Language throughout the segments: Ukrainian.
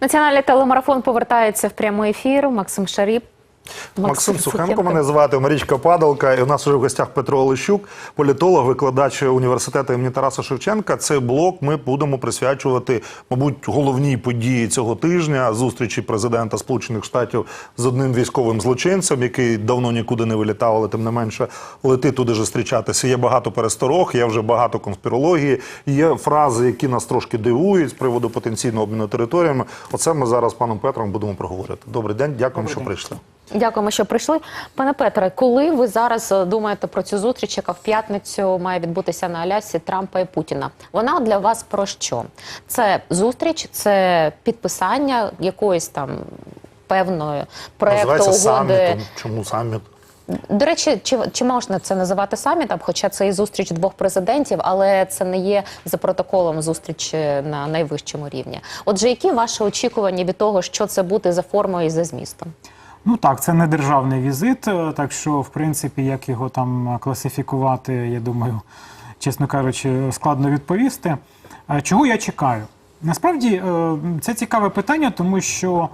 Національний телемарафон повертається в прямий ефір. Максим Шаріп. Максим Сухенко мене звати, Марічка Падалка. І у нас уже в гостях Петро Олещук, політолог, викладач університету імені Тараса Шевченка. Цей блок ми будемо присвячувати, мабуть, головній події цього тижня зустрічі президента Сполучених Штатів з одним військовим злочинцем, який давно нікуди не вилітав, але тим не менше летить туди ж зустрічатися. Є багато пересторог, є вже багато конспірології. Є фрази, які нас трошки дивують з приводу потенційного обміну територіями. Оце ми зараз з паном Петром будемо проговорити. Добрий день, дякуємо, що прийшли. Дякуємо, що прийшли. Пане Петре, коли ви зараз е, думаєте про цю зустріч, яка в п'ятницю має відбутися на Алясі Трампа і Путіна? Вона для вас про що? Це зустріч, це підписання якоїсь там певної проекту угоди. самітом. Чому саміт? До речі, чи, чи можна це називати самітом? Хоча це і зустріч двох президентів, але це не є за протоколом зустріч на найвищому рівні. Отже, які ваші очікування від того, що це буде за формою і за змістом? Ну так, це не державний візит, е, так що, в принципі, як його там класифікувати, я думаю, чесно кажучи, складно відповісти. Е, Чого я чекаю? Насправді е, це цікаве питання, тому що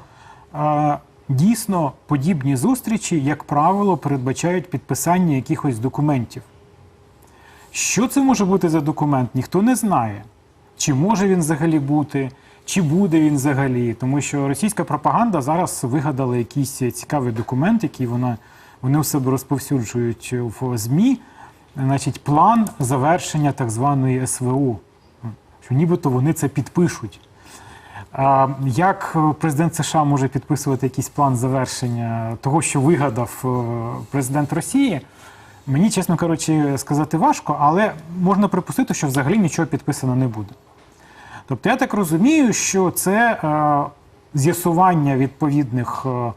дійсно подібні зустрічі, як правило, передбачають підписання якихось документів. Що це може бути за документ, ніхто не знає. Чи може він взагалі бути, чи буде він взагалі. Тому що російська пропаганда зараз вигадала якийсь цікавий документ, який вона, вони у себе розповсюджують в ЗМІ, значить, план завершення так званої СВО. Що нібито вони це підпишуть. А Як президент США може підписувати якийсь план завершення того, що вигадав е, президент Росії? Мені, чесно кажучи, сказати важко, але можна припустити, що взагалі нічого підписано не буде. Тобто, я так розумію, що це е, з'ясування відповідних е,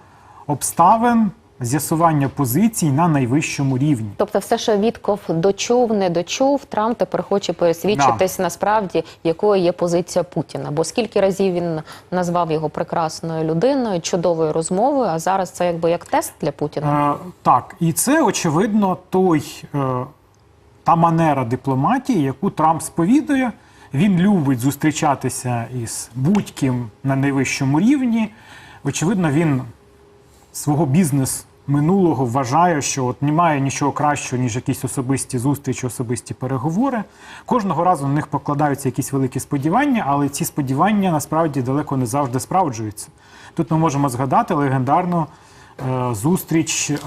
обставин, з'ясування позицій на найвищому рівні. Тобто, все, що Вітков дочув, не дочув, Трамп тепер хоче пересвідчитись насправді, якою є позиція Путіна. Бо скільки разів він назвав його прекрасною людиною, чудовою розмовою, а зараз це якби як тест для Путіна. Е, так, і це очевидно той е, та манера дипломатії, яку Трамп сповідує. Він любить зустрічатися із будь-ким на найвищому рівні. Очевидно, він свого бізнес минулого вважає, що от немає нічого кращого, ніж якісь особисті зустрічі, особисті переговори. Кожного разу на них покладаються якісь великі сподівання, але ці сподівання насправді далеко не завжди справджуються. Тут ми можемо згадати легендарну е, зустріч е,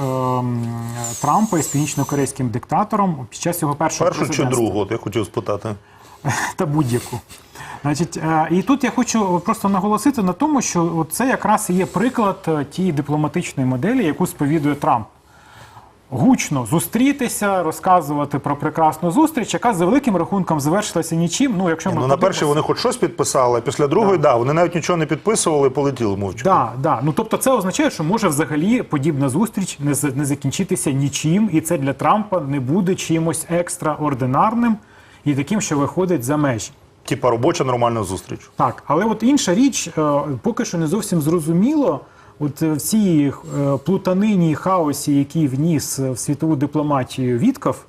Трампа із північно-корейським диктатором під час його першого Першу чи президентства другу, от я хотів спитати. та будь-яку. Значить, е, і тут я хочу просто наголосити на тому, що це якраз і є приклад е, тієї дипломатичної моделі, яку сповідує Трамп. Гучно зустрітися, розказувати про прекрасну зустріч, яка за великим рахунком завершилася нічим. Ну, якщо ми Ну, на першій вони хоч щось підписали, а після другої, да. вони навіть нічого не підписували, полетіли мовчки. Да, да. Ну тобто, це означає, що може взагалі подібна зустріч не, не закінчитися нічим, і це для Трампа не буде чимось екстраординарним і таким, що виходить за межі. Типа робоча нормальна зустріч. Так, але от інша річ, е, поки що не зовсім зрозуміло. От е, в цій е, плутанині і хаосі, який вніс в світову дипломатію Вітков,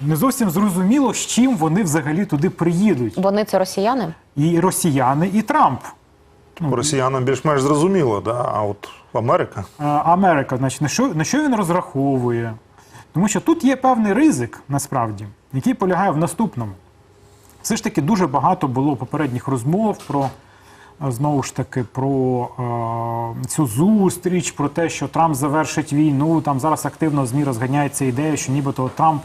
не зовсім зрозуміло, з чим вони взагалі туди приїдуть. Вони це росіяни? І росіяни, і Трамп. Росіянам більш-менш зрозуміло, да? а от Америка. Америка, значить, на що, на що він розраховує? Тому що тут є певний ризик, насправді, який полягає в наступному. Все ж таки дуже багато було попередніх розмов про е, знову ж таки про е, цю зустріч, про те, що Трамп завершить війну. Там зараз активно ЗМІ розганяється ідея, що нібито Трамп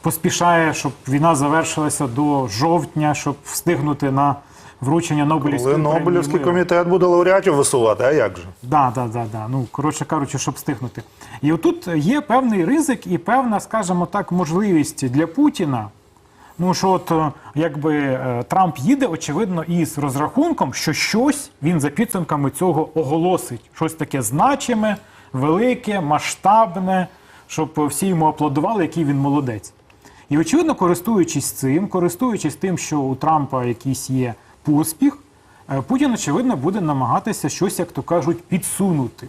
поспішає, щоб війна завершилася до жовтня, щоб встигнути на вручення Нобелівської Коли премії Нобелівський миру. комітет буде лауреатів висувати, а як же? Да, да, да, да. Ну, коротше кажучи, щоб встигнути. І отут є певний ризик і певна, скажімо так, можливість для Путіна. Ну, що от е, якби е, Трамп їде, очевидно, із розрахунком, що щось він за підсумками цього оголосить. Щось таке значиме, велике, масштабне, щоб всі йому аплодували, який він молодець. І очевидно, користуючись цим, користуючись тим, що у Трампа якийсь є поспіх, е, Путін, очевидно, буде намагатися щось, як то кажуть, підсунути.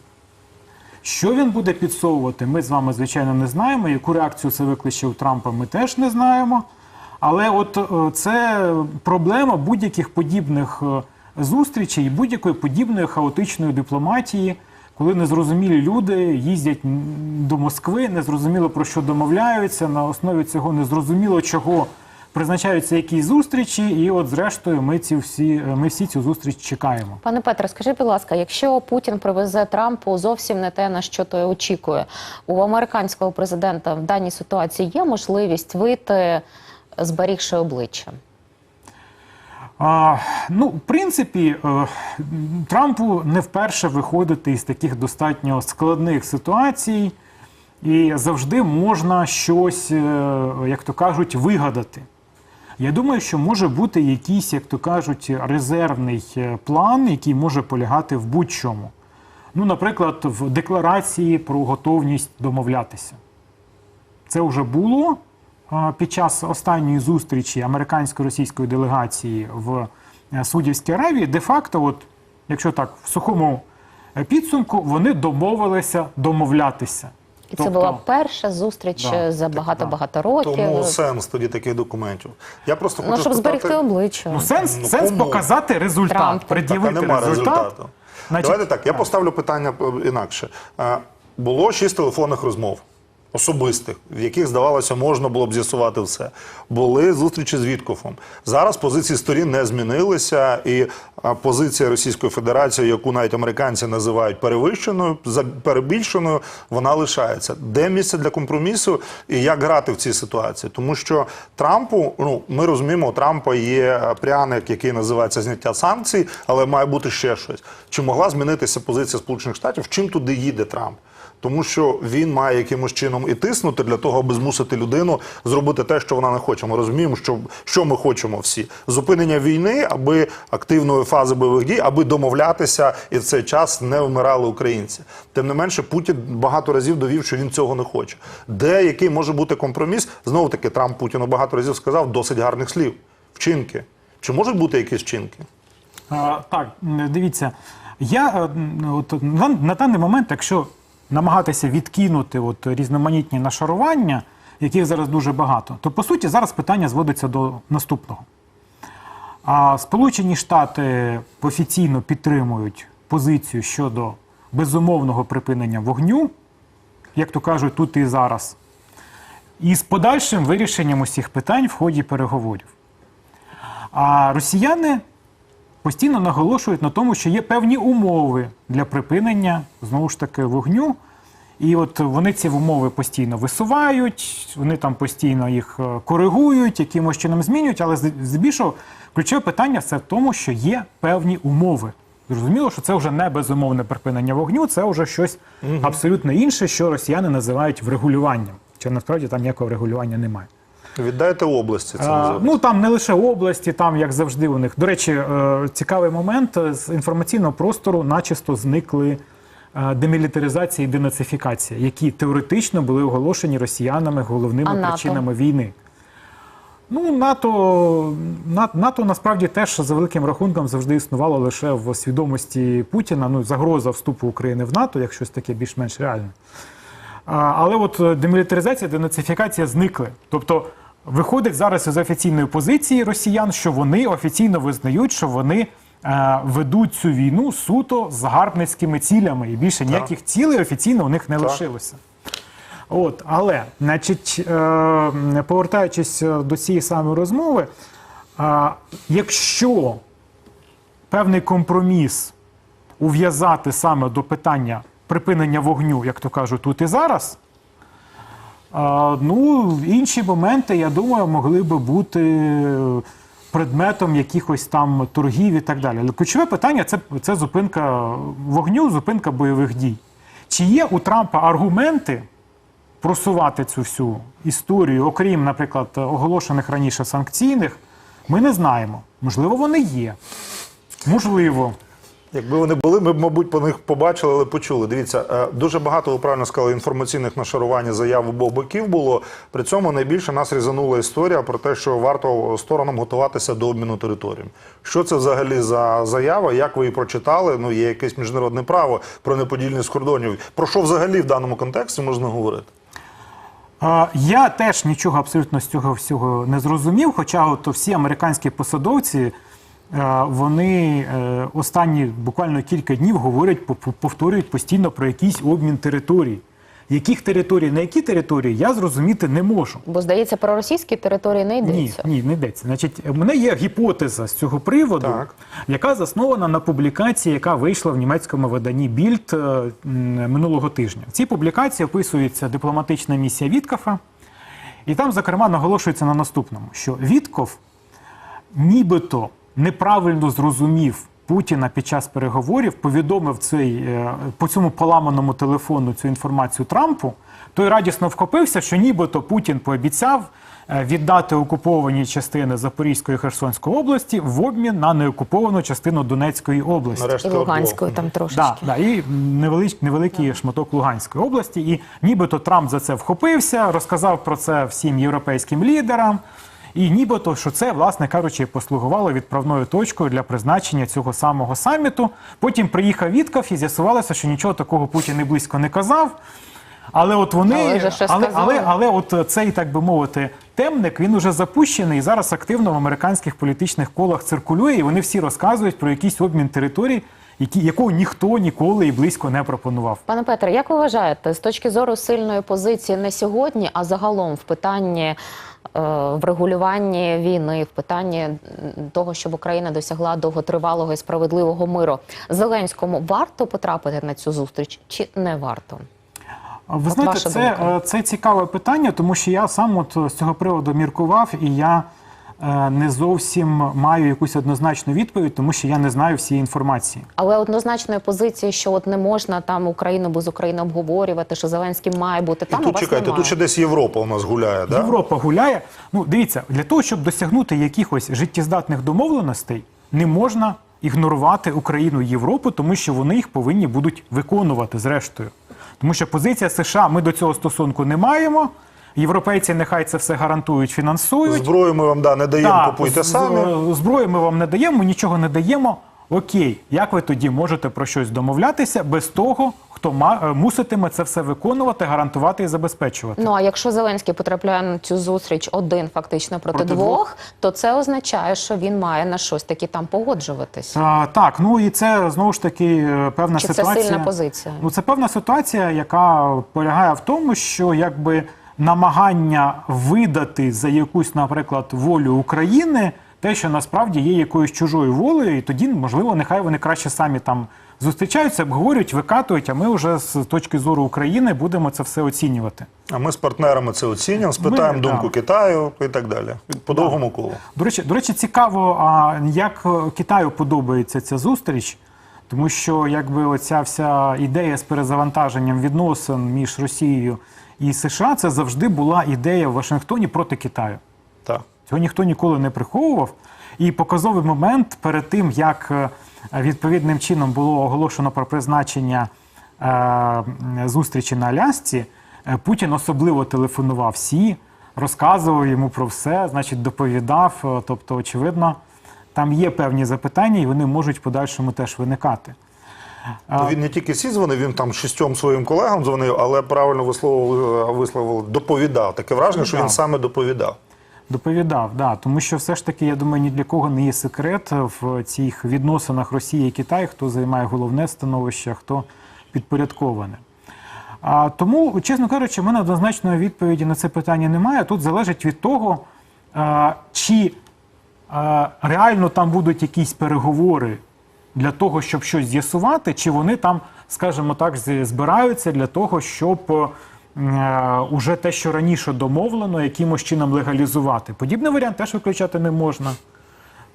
Що він буде підсовувати, ми з вами, звичайно, не знаємо. Яку реакцію це викличе у Трампа, ми теж не знаємо. Але от е, це проблема будь-яких подібних е, зустрічі і будь-якої подібної хаотичної дипломатії, коли незрозумілі люди їздять до Москви, незрозуміло про що домовляються, на основі цього незрозуміло чого призначаються якісь зустрічі, і от зрештою ми ці всі ми всі цю зустріч чекаємо. Пане Петре, скажіть, будь ласка, якщо Путін привезе Трампу зовсім не те, на що той очікує, у американського президента в даній ситуації є можливість вийти, зберігши обличчя? А, ну, в принципі, е, Трампу не вперше виходити із таких достатньо складних ситуацій, і завжди можна щось, е, як то кажуть, вигадати. Я думаю, що може бути якийсь, як то кажуть, резервний е, план, який може полягати в будь-чому. Ну, наприклад, в декларації про готовність домовлятися. Це вже було під час останньої зустрічі американсько-російської делегації в е, Саудівській Аравії. Де-факто, от, якщо так, в сухому е, підсумку, вони домовилися домовлятися. І це Тобто- була перша зустріч Да, е, за багато-багато років. Тому сенс тоді таких документів. Я просто Ну, щоб спитати... зберегти обличчя. Ну, сенс, Ну, сенс кому? показати результат, Трампу. Так, пред'явити результат. результату. Значить, Давайте так, я поставлю питання е, інакше. Е, Було шість телефонних розмов. Особистих, в яких здавалося, можна було б з'ясувати все. Були зустрічі з Віткофом. Зараз позиції сторін не змінилися, і позиція Російської Федерації, яку навіть американці називають перевищеною, перебільшеною, вона лишається. Де місце для компромісу і як грати в цій ситуації? Тому що Трампу, ну ми розуміємо, у Трампа є пряник, який називається зняття санкцій, але має бути ще щось. Чи могла змінитися позиція Сполучених Штатів? Чим туди їде Трамп? Тому що він має якимось чином і тиснути для того, аби змусити людину зробити те, що вона не хоче. Ми розуміємо, що, що ми хочемо всі: зупинення війни, аби активної фази бойових дій, аби домовлятися і в цей час не вмирали українці. Тим не менше, Путін багато разів довів, що він цього не хоче. Де який може бути компроміс? Знову таки, Трамп Путіну багато разів сказав досить гарних слів. Вчинки. Чи можуть бути якісь вчинки? А, так, дивіться, я е, от, на, на даний момент, якщо намагатися відкинути от, різноманітні нашарування, яких зараз дуже багато, то по суті зараз питання зводиться до наступного. А Сполучені Штати офіційно підтримують позицію щодо безумовного припинення вогню, як то кажуть, тут і зараз, і з подальшим вирішенням усіх питань в ході переговорів. А росіяни постійно наголошують на тому, що є певні умови для припинення знову ж таки вогню. І от вони ці умови постійно висувають, вони там постійно їх е, коригують, якимось чином змінюють, але з- здебільшого ключове питання все в тому, що є певні умови. Зрозуміло, що це вже не безумовне припинення вогню, це вже щось абсолютно інше, що росіяни називають врегулюванням. Чи насправді там ніякого регулювання немає. Віддайте області. Це А, ну там не лише області, там як завжди у них. До речі, е, цікавий момент е, з інформаційного простору, начисто зникли е, демілітаризація і денацифікація, які теоретично були оголошені росіянами головними А НАТО? причинами війни. Ну, НАТО, На- НАТО насправді теж за великим рахунком завжди існувало лише в свідомості Путіна. Ну, загроза вступу України в НАТО, як щось таке більш-менш реальне. Але от демілітаризація, денацифікація зникли. Тобто виходить зараз із офіційної позиції росіян, що вони офіційно визнають, що вони е, ведуть цю війну суто з загарбницькими цілями, і більше ніяких цілей офіційно у них не лишилося. От, але, значить, е, повертаючись е, до цієї самої розмови, е, якщо певний компроміс ув'язати саме до питання припинення вогню, як то кажуть, тут і зараз. А, ну, інші моменти, я думаю, могли би бути предметом якихось там торгів і так далі. Але ключове питання це, це зупинка вогню, зупинка бойових дій. Чи є у Трампа аргументи просувати цю всю історію, окрім, наприклад, оголошених раніше санкційних, ми не знаємо. Можливо, вони є. Можливо. Якби вони були, ми б, мабуть, по них побачили, але почули. Дивіться, е, дуже багато, ви правильно сказали, інформаційних нашарувань заяв обох боків було. При цьому найбільше нас різанула історія про те, що варто сторонам готуватися до обміну територіями. Що це взагалі за заява? Як ви її прочитали? Ну, є якесь міжнародне право про неподільність кордонів. Про що взагалі в даному контексті можна говорити? Я теж нічого абсолютно з цього всього не зрозумів, хоча от всі американські посадовці вони е, останні буквально кілька днів говорять, повторюють постійно про якийсь обмін територій. Яких територій, на які території, я зрозуміти не можу. Бо здається, про російські території не йдеться. ні, ні, не йдеться. Значить, в мене є гіпотеза з цього приводу, Так. яка заснована на публікації, яка вийшла в німецькому виданні Більд е, минулого тижня. В цій публікації описується дипломатична місія Віткафа, і там, зокрема, наголошується на наступному: що Вітков нібито неправильно зрозумів Путіна під час переговорів, повідомив цей е, по цьому поламаному телефону цю інформацію Трампу. Той радісно вхопився, що нібито Путін пообіцяв е, віддати окуповані частини Запорізької і Херсонської області в обмін на неокуповану частину Донецької області. Нарешті І Луганською там трошечки. Да, да, і невелич, невеликий шматок Луганської області. І нібито Трамп за це вхопився, розказав про це всім європейським лідерам. І нібито, що це, власне кажучи, послугувало відправною точкою для призначення цього самого саміту. Потім приїхав Вітков і з'ясувалося, що нічого такого Путін і близько не казав. Але от вони, Але але, але, але от цей, так би мовити, темник він уже запущений і зараз активно в американських політичних колах циркулює, і вони всі розказують про якийсь обмін територій, які, якого ніхто ніколи і близько не пропонував. Пане Петре, як ви вважаєте, з точки зору сильної позиції не сьогодні, а загалом в питанні в регулюванні війни, в питанні того, щоб Україна досягла довготривалого і справедливого миру, Зеленському варто потрапити на цю зустріч чи не варто? Ви От знаєте, це, думка. е, це цікаве питання, тому що я сам от з цього приводу міркував, і я е, не зовсім маю якусь однозначну відповідь, тому що я не знаю всієї інформації. Але однозначної позиції, що от не можна там Україну без України обговорювати, що Зеленський має бути І там. у тут вас чекайте, немає. тут ще десь Європа у нас гуляє, да? Європа гуляє. Ну, дивіться, для того, щоб досягнути якихось життєздатних домовленостей, не можна ігнорувати Україну і Європу, тому що вони їх повинні будуть виконувати зрештою. Тому що позиція США ми до цього стосунку не маємо. Європейці нехай це все гарантують, фінансують. Зброю ми вам да, не даємо, Так, купуйте з- самі. Зброю ми вам не даємо, нічого не даємо. Окей, як ви тоді можете про щось домовлятися без того, хто ма- е, муситиме це все виконувати, гарантувати і забезпечувати? Ну а якщо Зеленський потрапляє на цю зустріч один фактично проти, Проти двох, двох? то це означає, що він має на щось таки там погоджуватись. А, так, ну і це знову ж таки е, певна Чи це ситуація. сильна позиція? Ну, це певна ситуація, яка полягає в тому, що якби намагання видати за якусь, наприклад, волю України, те, що насправді є якоюсь чужою волею, і тоді, можливо, нехай вони краще самі там зустрічаються, обговорюють, викатують, а ми вже з точки зору України будемо це все оцінювати. А ми з партнерами це оцінюємо, спитаємо Ми, думку да. Китаю і так далі. По довгому колу. До речі, до речі, цікаво, а як Китаю подобається ця зустріч, тому що якби оця вся ідея з перезавантаженням відносин між Росією і США, це завжди була ідея в Вашингтоні проти Китаю. Так. Цього ніхто ніколи не приховував. І показовий момент перед тим, як е, відповідним чином було оголошено про призначення е, зустрічі на Алясці, е, Путін особливо телефонував всі, розказував йому про все, значить, доповідав. Тобто, очевидно, там є певні запитання, і вони можуть в подальшому теж виникати. Ну, Він не тільки сі дзвонив, він там шістьом своїм колегам дзвонив, але правильно висловив, висловив доповідав. Таке враження, що він саме доповідав. Доповідав, да, тому що все ж таки, я думаю, ні для кого не є секрет в цих відносинах Росії і Китаю, хто займає головне становище, хто підпорядкований. А, тому, чесно кажучи, в мене однозначної відповіді на це питання немає. Тут залежить від того, а, чи а, реально там будуть якісь переговори для того, щоб щось з'ясувати, чи вони там, скажімо так, збираються для того, щоб е, уже те, що раніше домовлено, якимось чином легалізувати. Подібний варіант теж виключати не можна.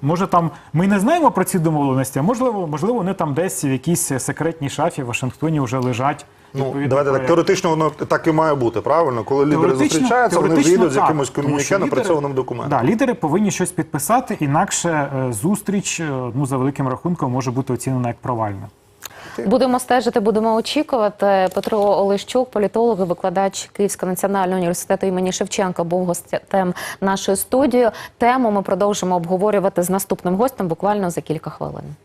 Може, там ми не знаємо про ці домовленості, а можливо, можливо, вони там десь в якійсь секретній шафі в Вашингтоні вже лежать. Ну, давайте так, теоретично воно так і має бути, правильно? Коли лідери зустрічаються, вони теоретично вийдуть з якимось ком'юніке напрацьованим документом. Да, лідери повинні щось підписати, інакше е, зустріч, е, ну за великим рахунком, може бути оцінена як провальна. Будемо стежити, будемо очікувати. Петро Олещук, політолог, і викладач Київського національного університету імені Шевченка, був гостем нашої студії. Тему ми продовжимо обговорювати з наступним гостем буквально за кілька хвилин.